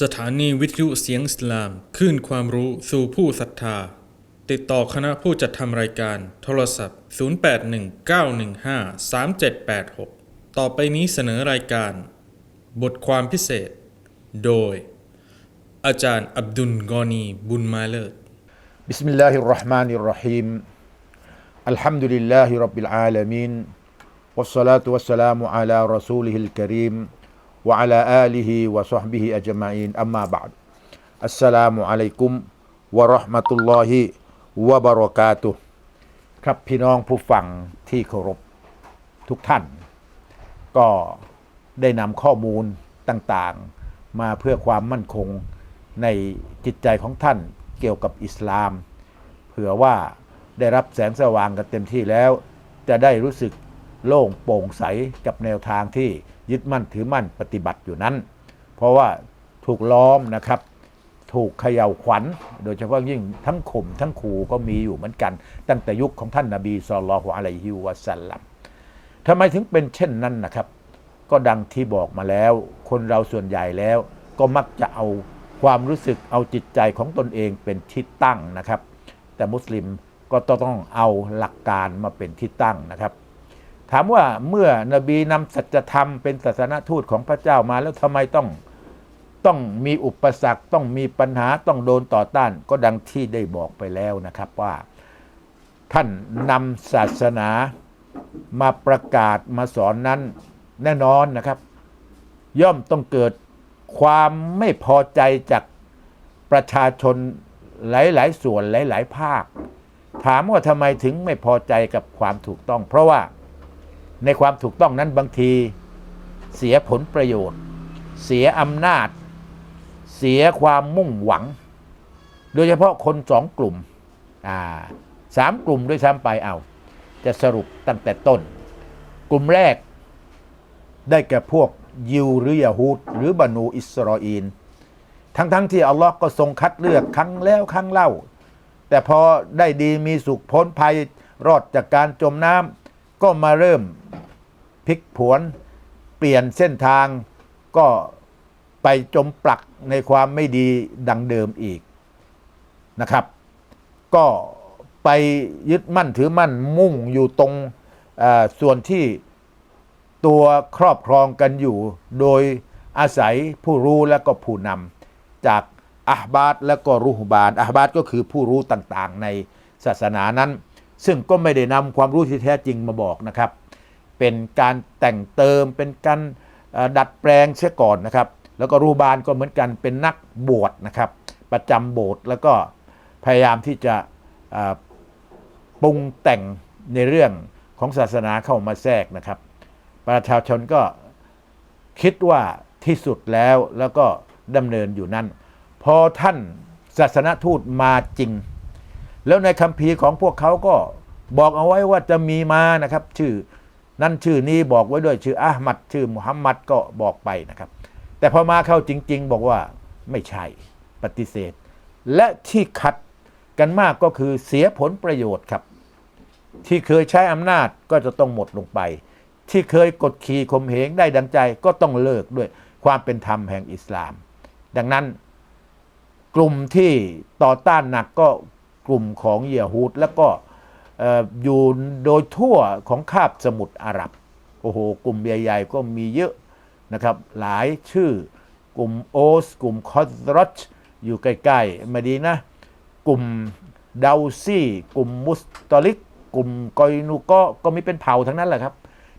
สถานีวิทยุเสียงสลามขึ้นความรู้สู่ผู้ศรัทธา ติดต่อคณะผู้จัดทำรายการ โทรศัพท์ 0819153786 ต่อไปนี้เสนอรายการ บทความพิเศษ โดย อาจารย์อับดุลกอนีบุญมาเลิศบิสมิลลาฮิรราะห์มานิรราะฮีมอัลฮัมดุลิลลาฮิรับบิลอาลามีนวัสสลาตุวัสสลามุอะลารอซูลิฮิลกะรีม وعلى آله وصحبه أجمعين أما بعد السلام عليكم ورحمة الله وبركاته ครับพี่น้องผู้ฟังที่เคารพทุกท่าน ก็ได้นำข้อมูลต่างๆ มาเพื่อความมั่นคงในจิตใจของท่านเกี่ยวกับอิสลาม เผื่อว่าได้รับแสงสว่างกันเต็มที่แล้ว จะได้รู้สึกโล่งโปร่งใสกับแนวทางที่ ยึดมั่นถือมั่นปฏิบัติอยู่นั้น เพราะว่าถูกล้อมนะครับ ถูกเขย่าขวัญ โดยเฉพาะยิ่งทั้งข่มทั้งขู่ก็มีอยู่เหมือนกัน ตั้งแต่ยุคของท่านนาบีสุลต่านละฮ์อะลัยฮิวะสัลลัมทำไมถึงเป็นเช่นนั้นนะครับ ก็ดังที่บอกมาแล้ว คนเราส่วนใหญ่แล้วก็มักจะเอาความรู้สึกเอาจิตใจของตนเองเป็นที่ตั้งนะครับ แต่มุสลิมก็ต้องเอาหลักการมาเป็นที่ตั้งนะครับ ถามว่าเมื่อนบีนำสัจธรรมเป็นศาสนทูตของพระเจ้ามาแล้วทำไมต้องต้องมีอุปสรรคต้องมีปัญหาต้องโดนต่อต้านก็ดังที่ได้บอกไปแล้วนะครับว่า ท่านนำศาสนามาประกาศมาสอนนั้นแน่นอนนะครับ ย่อมต้องเกิดความไม่พอใจจากประชาชนหลาย ๆ ส่วนหลาย ๆ ภาค ถามว่าทำไมถึงไม่พอใจกับความถูกต้อง เพราะว่า ในความถูกต้องนั้นบางที เสียผลประโยชน์ เสียอำนาจ เสียความมุ่งหวัง โดยเฉพาะคนสองกลุ่มสามกลุ่มด้วยซ้ำไปเอา จะสรุปตั้งแต่ต้น กลุ่มแรกได้แก่พวกยิวหรือยาฮูดหรือบานูอิสราเอลทั้งๆทที่อัลลอฮ์ก็ทรงคัดเลือกครั้งแล้วครั้งเล่า แต่พอได้ดีมีสุขพ้นภัยรอดจากการจมน้ำ ก็มาเริ่มพลิกผวนเปลี่ยนเส้นทางก็ไปจมปลักในความไม่ดีดังเดิมอีกนะครับ ก็ไปยึดมั่นถือมั่นมุ่งอยู่ตรงส่วนที่ตัวครอบครองกันอยู่ โดยอาศัยผู้รู้และก็ผู้นำจากอาบาดและก็รูฮบานอาบาดก็คือผู้รู้ต่างๆ ในศาสนานั้น ซึ่งก็ไม่ได้นำความรู้ที่แท้จริงมาบอกนะครับ เป็นการแต่งเติมเป็นการดัดแปลงเสียก่อนนะครับ แล้วก็รูบานก็เหมือนกันเป็นนักบวชนะครับ ประจำโบสถ์แล้วก็พยายามที่จะปรุงแต่งในเรื่องของศาสนาเข้ามาแทรกนะครับ ประชาชนก็คิดว่าที่สุดแล้วแล้วก็ดำเนินอยู่นั้น พอท่านศาสนทูตมาจริง แล้วในคัมภีร์ของพวกเขาก็บอกเอาไว้ว่าจะมีมานะครับ ชื่อนั่นชื่อนี้บอกไว้ด้วยชื่ออาหมัดชื่อมุฮัมมัดก็บอกไปนะครับ แต่พอมาเข้าจริง ๆ บอกว่าไม่ใช่ปฏิเสธ และที่ขัดกันมากก็คือเสียผลประโยชน์ครับ ที่เคยใช้อำนาจก็จะต้องหมดลงไป ที่เคยกดขี่ข่มเหงได้ดังใจก็ต้องเลิกด้วยความเป็นธรรมแห่งอิสลาม ดังนั้นกลุ่มที่ต่อต้านหนักก็ กลุ่มของเยฮูดแล้วก็อออยู่โดยทั่วของคาบสมุทรอาหรับโอ้โหกลุ่มใหญ่ๆก็มีเยอะนะครับหลายชื่อกลุ่มโอส กลุ่มคอสรอชอยู่ใกล้ๆมาดีนะ กลุ่มดาวซี่ กลุ่มมุสตอลิก กลุ่มกอยนูก็ก็มีเป็นเผ่าทั้งนั้นแหละครับ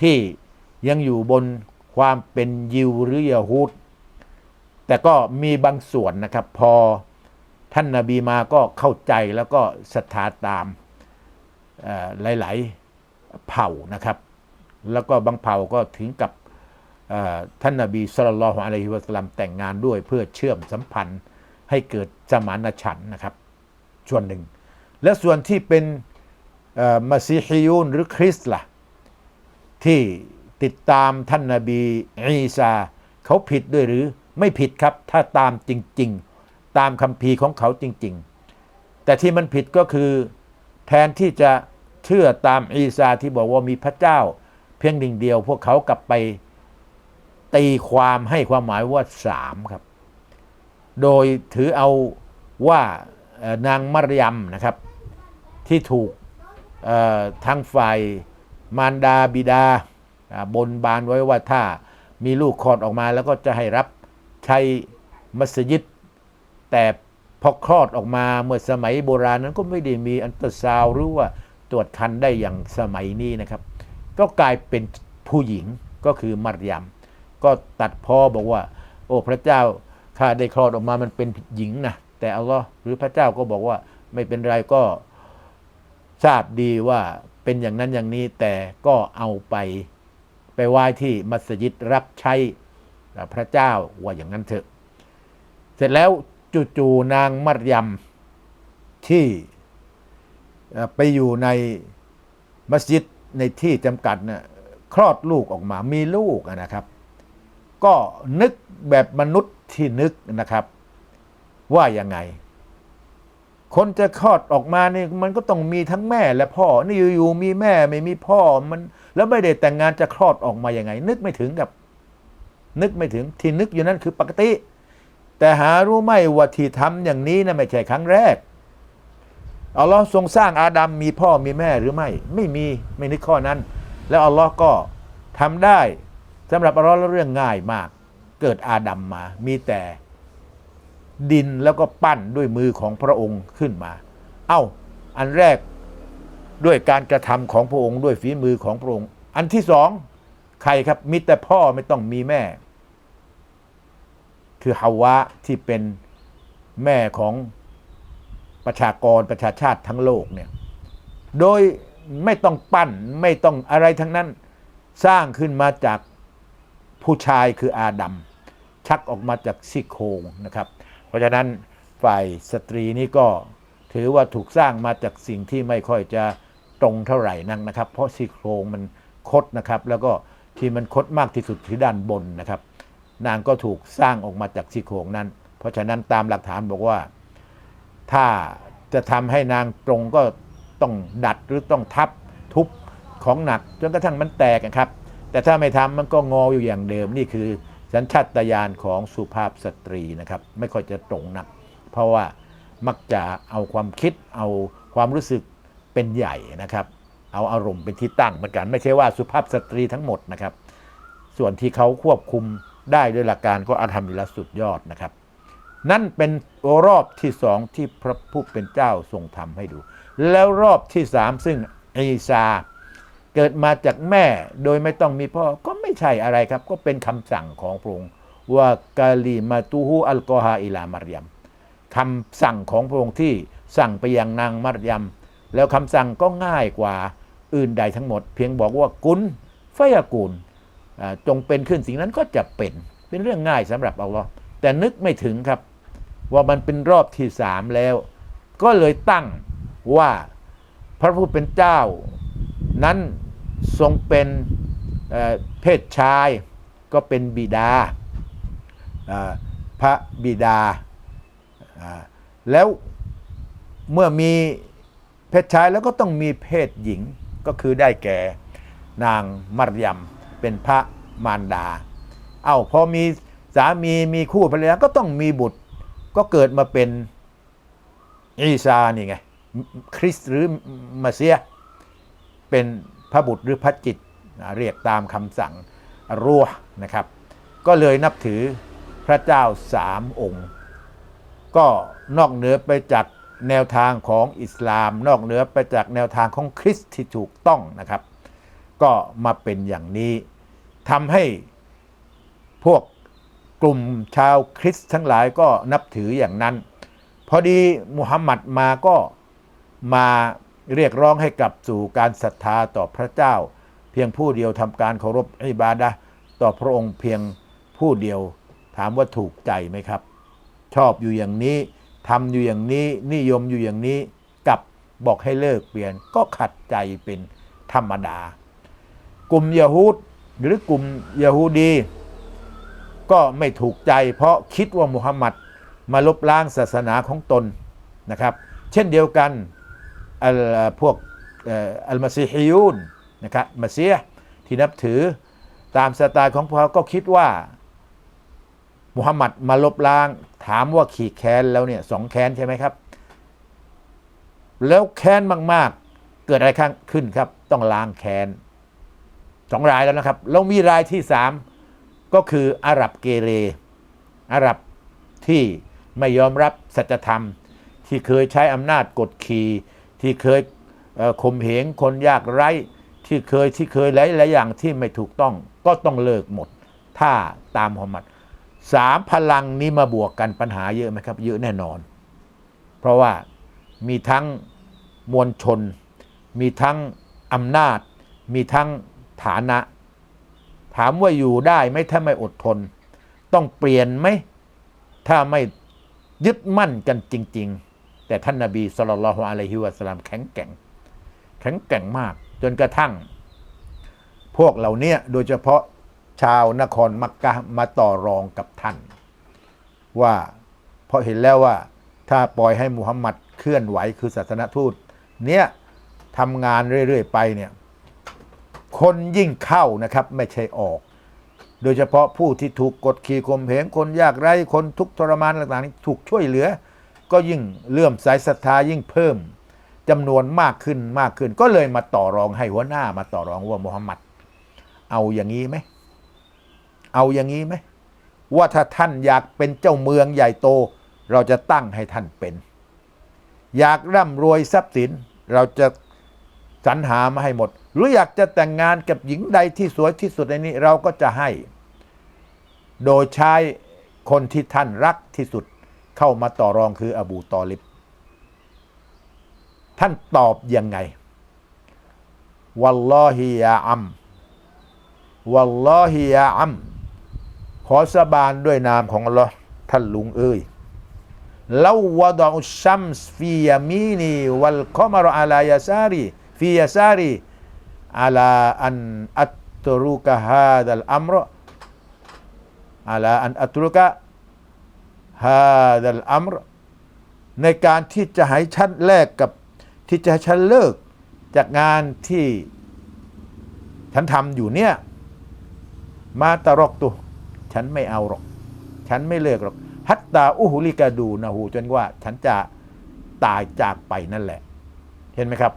ที่ยังอยู่บนความเป็นยิวหรือยาฮูดแต่ก็มีบางส่วนนะครับพอ ท่านนาบีมาก็เข้าใจแล้วก็ศรัทธาตามหลาย ๆเผ่านะครับ แล้วก็บางเผ่าก็ถึงกับท่านนาบีสุลต่านละฮ์อะลัยฮิวะสัลลัมแต่งงานด้วยเพื่อเชื่อมสัมพันธ์ให้เกิดสมานฉันท์นะครับ ส่วนหนึ่ง และส่วนที่เป็นมัซีฮิยูนหรือคริสต์ล่ะ ที่ติดตามท่านนาบีอีสาเขาผิดด้วยหรือไม่ผิดครับ ถ้าตามจริง ๆ ตามคำพีของเขาจริง ๆ แต่ที่มันผิดก็คือแทนที่จะเชื่อตามอีสาที่บอกว่ามีพระเจ้า เพียงหนึ่งเดียว พวกเขากลับไปตีความให้ความหมายว่าสามครับ โดยถือเอาว่านางมารยมนะครับ ที่ถูกทางฝ่ายมารดาบิดาอ่าบนบานไว้ว่าถ้ามีลูกคลอดออกมาแล้วก็จะให้รับใช้มัสยิด แต่พอคลอดออกมาเมื่อสมัยโบราณนั้นก็ไม่ได้มีอันตราซาวหรือว่าตรวจคันได้อย่างสมัยนี้นะครับ ก็กลายเป็นผู้หญิงก็คือมารยมก็ตัดพ้อบอกว่า โอ้พระเจ้าข้าได้คลอดออกมามันเป็นหญิงนะแต่อัลลอฮ์หรือพระเจ้าก็บอกว่าไม่เป็นไรก็ทราบดีว่าเป็นอย่างนั้นอย่างนี้แต่ก็เอาไปไปไหว้ที่มัสยิดรับใช้พระเจ้าว่าอย่างนั้นเถอะ เสร็จแล้ว จู่ๆนางมัรยมที่ไปอยู่ในมัสยิดในที่จำกัดเนี่ยคลอดลูกออกมามีลูกนะครับ ก็นึกแบบมนุษย์ที่นึกนะครับ ว่ายังไง คนจะคลอดออกมาเนี่ยมันก็ต้องมีทั้งแม่และพ่อ นี่อยู่ๆมีแม่ไม่มีพ่อมันแล้วไม่ได้แต่งงานจะคลอดออกมายังไง นึกไม่ถึงกับ นึกไม่ถึงที่นึกอยู่นั้นคือปกติ แต่หารู้ไหมว่าที่ทำอย่างนี้นะไม่ใช่ครั้งแรกอัลลอฮ์ทรงสร้างอาดัมมีพ่อมีแม่หรือไม่ ไม่มีไม่นึกข้อนั้น แล้วอัลลอฮ์ก็ทำได้สำหรับอัลลอฮ์แล้วเรื่องง่ายมาก เกิดอาดัมมา มีแต่ดินแล้วก็ปั้นด้วยมือของพระองค์ขึ้นมา เอ้า อันแรกด้วยการกระทำของพระองค์ด้วยฝีมือของพระองค์ อันที่สองใครครับมีแต่พ่อไม่ต้องมีแม่ คือฮาวะที่เป็นแม่ของประชากรประชาชาติทั้งโลกเนี่ยโดยไม่ต้องปั้นไม่ต้องอะไรทั้งนั้นสร้างขึ้นมาจากผู้ชายคืออาดัมชักออกมาจากซี่โครงนะครับ เพราะฉะนั้นฝ่ายสตรีนี่ก็ถือว่าถูกสร้างมาจากสิ่งที่ไม่ค่อยจะตรงเท่าไหร่นักนะครับ เพราะซี่โครงมันคดนะครับ แล้วก็ที่มันคดมากที่สุดที่ด้านบนนะครับ นางก็ถูกสร้างออกมาจากซี่โครงนั้น เพราะฉะนั้นตามหลักฐานบอกว่า ถ้าจะทำให้นางตรงก็ต้องดัดหรือต้องทับทุบของหนักจนกระทั่งมันแตกนะครับ แต่ถ้าไม่ทำมันก็งออยู่อย่างเดิมนี่คือ สัญชาตญาณของสุภาพสตรีนะครับ ไม่ค่อยจะตรงหนัก เพราะว่ามักจะเอาความคิดเอาความรู้สึกเป็นใหญ่นะครับ เอาอารมณ์เป็นที่ตั้งเหมือนกัน ไม่ใช่ว่าสุภาพสตรีทั้งหมดนะครับ ส่วนที่เขาควบคุม ได้ด้วยหลักการก็อาธรรมมิลสุดยอดนะครับ นั่นเป็นรอบที่สองที่พระผู้เป็นเจ้าทรงทำให้ดู แล้วรอบที่สามซึ่งอีซาเกิดมาจากแม่โดยไม่ต้องมีพ่อก็ไม่ใช่อะไรครับ ก็เป็นคำสั่งของพระองค์ว่ากาลีมาตูฮูอัลกอฮาอิลามารยมคำสั่งของพระองค์ที่สั่งไปยังนางมารยมแล้วคำสั่งก็ง่ายกว่าอื่นใดทั้งหมด เพียงบอกว่ากุลฟยากุล จงเป็นขึ้นสิ่งนั้นก็จะเป็นเป็นเรื่องง่ายสำหรับอัลลอฮ์แต่นึกไม่ถึงครับ ว่ามันเป็นรอบที่สามแล้ว ก็เลยตั้งว่าพระผู้เป็นเจ้า นั้นทรงเป็นเพศชายก็เป็นบิดาพระบิดา แล้วเมื่อมีเพศชายแล้วก็ต้องมีเพศหญิงก็คือได้แก่นางมารยม เป็นพระมารดา เอ้าพอมีสามีมีคู่ภรรยาก็ต้องมีบุตร ก็เกิดมาเป็นอีซานี่ไง คริสหรือมาเซีย เป็นพระบุตรหรือพระจิต เรียกตามคำสั่งรัวนะครับ ก็เลยนับถือพระเจ้าสามองค์ ก็นอกเหนือไปจากแนวทางของอิสลาม นอกเหนือไปจากแนวทางของคริสต์ที่ถูกต้องนะครับ ก็มาเป็นอย่างนี้ทำให้พวกกลุ่มชาวคริสต์ทั้งหลายก็นับถืออย่างนั้น พอดีมุฮัมมัดมาก็มาเรียกร้องให้กลับสู่การศรัทธาต่อพระเจ้า เพียงผู้เดียวทำการเคารพอิบาดะต่อพระองค์เพียงผู้เดียวถามว่าถูกใจไหมครับ ชอบอยู่อย่างนี้ทำอยู่อย่างนี้นิยมอยู่อย่างนี้กลับบอกให้เลิกเปลี่ยนก็ขัดใจเป็นธรรมดา กลุ่มยะฮูดหรือกลุ่มยะฮูดี ก็ไม่ถูกใจ เพราะคิดว่ามุฮัมมัดมาลบล้างศาสนาของตนนะครับ เช่นเดียวกันพวกอัลมาซีฮิยูนนะครับมาเซียที่นับถือตามสไตล์ของพวกเขาก็คิดว่ามุฮัมมัดมาลบล้าง ถามว่าขีดแค้นแล้วเนี่ยสองแค้นใช่ไหมครับ แล้วแค้นมาก ๆ เกิดอะไรขึ้นครับ ต้องล้างแค้น สองรายแล้วนะครับ แล้วมีรายที่สามก็คืออาหรับเกเรอาหรับที่ไม่ยอมรับสัจธรรม ที่เคยใช้อำนาจกดขี่ที่เคยข่มเหงคนยากไร้ ที่เคยที่เคยหลายหลายอย่างที่ไม่ถูกต้อง ก็ต้องเลิกหมด ถ้าตามมุฮัมมัดสามพลังนี้มาบวกกันปัญหาเยอะไหมครับ เยอะแน่นอน เพราะว่ามีทั้งมวลชน มีทั้งอำนาจ มีทั้ง ฐานะ ถามว่าอยู่ได้ไหมถ้าไม่อดทน ต้องเปลี่ยนไหมถ้าไม่ยึดมั่นกันจริง ๆ แต่ท่านนาบีสุลต่านละฮ์อะลัยฮิวะสลามแข็งแกร่ง แข็งแกร่งมากจนกระทั่ง พวกเหล่าเนี้ยโดยเฉพาะชาวนครมักกะมาต่อรองกับท่าน ว่าเพราะเห็นแล้วว่า ถ้าปล่อยให้มุฮัมมัดเคลื่อนไหวคือศาสนทูต เนี้ยทำงานเรื่อย ๆ ไปเนี่ย คนยิ่งเข้านะครับไม่ใช่ออก โดยเฉพาะผู้ที่ถูกกดขี่ข่มเหงคนยากไร้คนทุกข์ทรมานต่างๆนี้ถูกช่วยเหลือ ก็ยิ่งเลื่อมใสศรัทธายิ่งเพิ่มจำนวนมากขึ้นมากขึ้น ก็เลยมาต่อรองให้หัวหน้ามาต่อรองว่ามุฮัมมัดเอาอย่างนี้ไหมเอาอย่างนี้ไหมว่าถ้าท่านอยากเป็นเจ้าเมืองใหญ่โต เราจะตั้งให้ท่านเป็น อยากร่ำรวยทรัพย์สิน เราจะสรรหามาให้หมด หรืออยากจะแต่งงานกับหญิงใดที่สวยที่สุดในนี้เราก็จะให้ โดยใช้คนที่ท่านรักที่สุดเข้ามาต่อรองคืออบูตอลิบ ท่านตอบยังไง วัลลอฮิยาอัม วัลลอฮิยาอัม ขอสบานด้วยนามของอัลลอฮ์ท่านลุงเอ้ยลาวะดอุชัมส์ฟียามีนีวัลคอมารอาลายาซารีฟียาซารี อาลาอันอัตตรุกะฮาดัลอัมรอาลาอันอัตรุกะฮาดัลอัมรในการที่จะให้ฉันแลกกับที่จะให้ฉันเลิกจากงานที่ฉันทำอยู่เนี่ยมาตรอกตุฉันไม่เอาหรอก ฉันไม่เลิกหรอก ฮัตตาอุหุลิกาดูนะหูจนว่า ฉันจะตายจากไปนั่นแหละ เห็นไหมครับ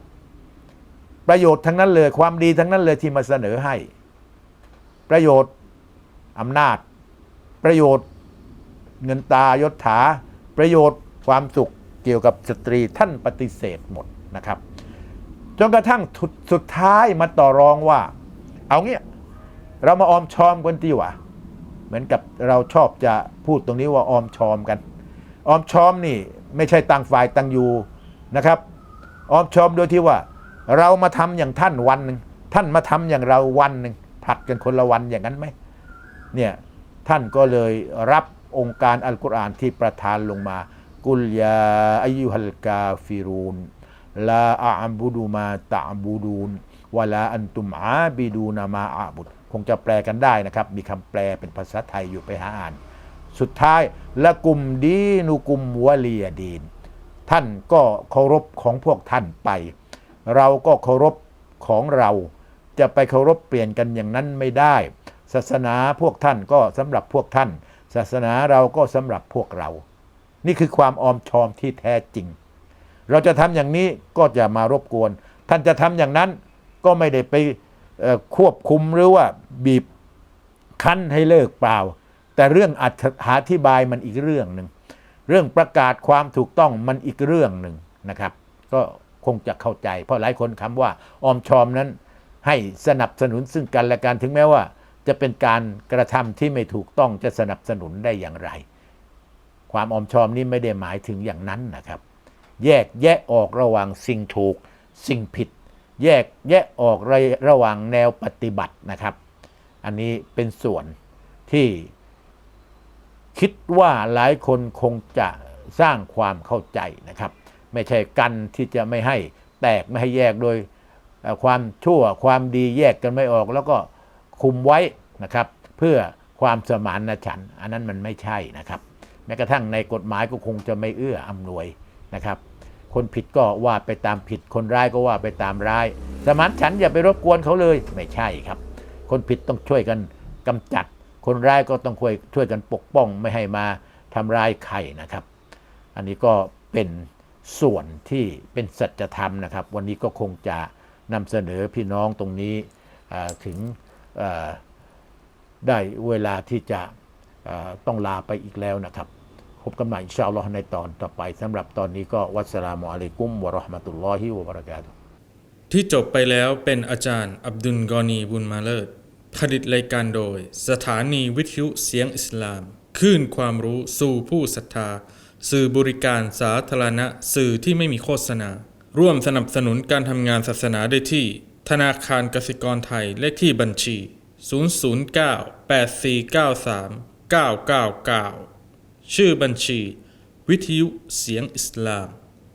ประโยชน์ทั้งนั้นเลยความดีทั้งนั้นเลยที่มาเสนอให้ ประโยชน์อำนาจ ประโยชน์เงินตายศถา ประโยชน์ความสุขเกี่ยวกับสตรีท่านปฏิเสธหมดนะครับจนกระทั่งสุดท้ายมาต่อรองว่า เอาเงี้ยเรามาออมชอมกันดีกว่า เหมือนกับเราชอบจะพูดตรงนี้ว่าออมชอมกัน ออมชอมนี่ไม่ใช่ต่างฝ่ายต่างอยู่นะครับ ออมชอมโดยที่ว่า เรามาทำอย่างท่านวันหนึ่งท่านมาทำอย่างเราวันหนึ่งผลัดกันคนละวันอย่างนั้นไหมเนี่ยท่านก็เลยรับองค์การอัลกุรอานที่ประทานลงมา กุลยาอายุฮัลกาฟิรูนลาอาบูดูมาตะบูดูนวลาอันตุมอาบิดูนามาอาบุดคงจะแปลกันได้นะครับ มีคำแปลเป็นภาษาไทยอยู่ไปหาอ่าน สุดท้ายละกุมดีนุกุมวะลียดีน ท่านก็เคารพของพวกท่านไป เราก็เคารพของเรา จะไปเคารพเปลี่ยนกันอย่างนั้นไม่ได้ ศาสนาพวกท่านก็สำหรับพวกท่าน ศาสนาเราก็สำหรับพวกเรา นี่คือความออมชอมที่แท้จริง เราจะทำอย่างนี้ก็จะมารบกวน ท่านจะทำอย่างนั้นก็ไม่ได้ไปควบคุมหรือว่าบีบคั้นให้เลิกเปล่า แต่เรื่องอธิบายมันอีกเรื่องหนึ่ง เรื่องประกาศความถูกต้องมันอีกเรื่องหนึ่งนะครับ ก็ คงจะเข้าใจ เพราะหลายคนคำว่าออมชอมนั้น ให้สนับสนุนซึ่งกันและกันถึงแม้ว่า จะเป็นการกระทำที่ไม่ถูกต้องจะสนับสนุนได้อย่างไร ความออมชอมนี้ไม่ได้หมายถึงอย่างนั้นนะครับ แยกแยะออกระหว่างสิ่งถูก สิ่งผิด แยกแยะออกระระหว่างแนวปฏิบัตินะครับ อันนี้เป็นส่วนที่คิดว่าหลายคนคงจะสร้างความเข้าใจนะครับ ไม่ใช่กันที่จะไม่ให้แตกไม่ให้แยกโดยความชั่วความดีแยกกันไม่ออก แล้วก็คุมไว้นะครับ เพื่อความสมานฉัน อันนั้นมันไม่ใช่นะครับ แม้กระทั่งในกฎหมายก็คงจะไม่เอื้ออำนวยนะครับ คนผิดก็ว่าไปตามผิดคนร้ายก็ว่าไปตามร้าย สมานฉันอย่าไปรบกวนเขาเลยไม่ใช่ครับ คนผิดต้องช่วยกันกำจัด คนร้ายก็ต้องช่วยช่วยกันปกป้องไม่ให้มาทำร้ายใครนะครับ อันนี้ก็เป็น ส่วนที่เป็นสัจธรรมนะครับ วันนี้ก็คงจะนำเสนอพี่น้องตรงนี้ถึงได้เวลาที่จะต้องลาไปอีกแล้วนะครับ พบกันใหม่อินชาอัลลอฮ์ในตอนต่อไปสำหรับตอนนี้ก็วัสลามุอะลัยกุมวะราะห์มะตุลลอฮิวะบะเราะกาตุที่จบไปแล้วเป็นอาจารย์อับดุลกอนีบุญมาเลิศผลิตรายการโดย สถานีวิทยุเสียงอิสลามคลื่นความรู้สู่ผู้ศรัทธา สื่อบริการสาธารณะ สื่อที่ไม่มีโฆษณา ร่วมสนับสนุนการทำงานศาสนาได้ที่ ธนาคารกสิกรไทยเลขที่บัญชี 009 8493 999 ชื่อบัญชี วิทยุเสียงอิสลาม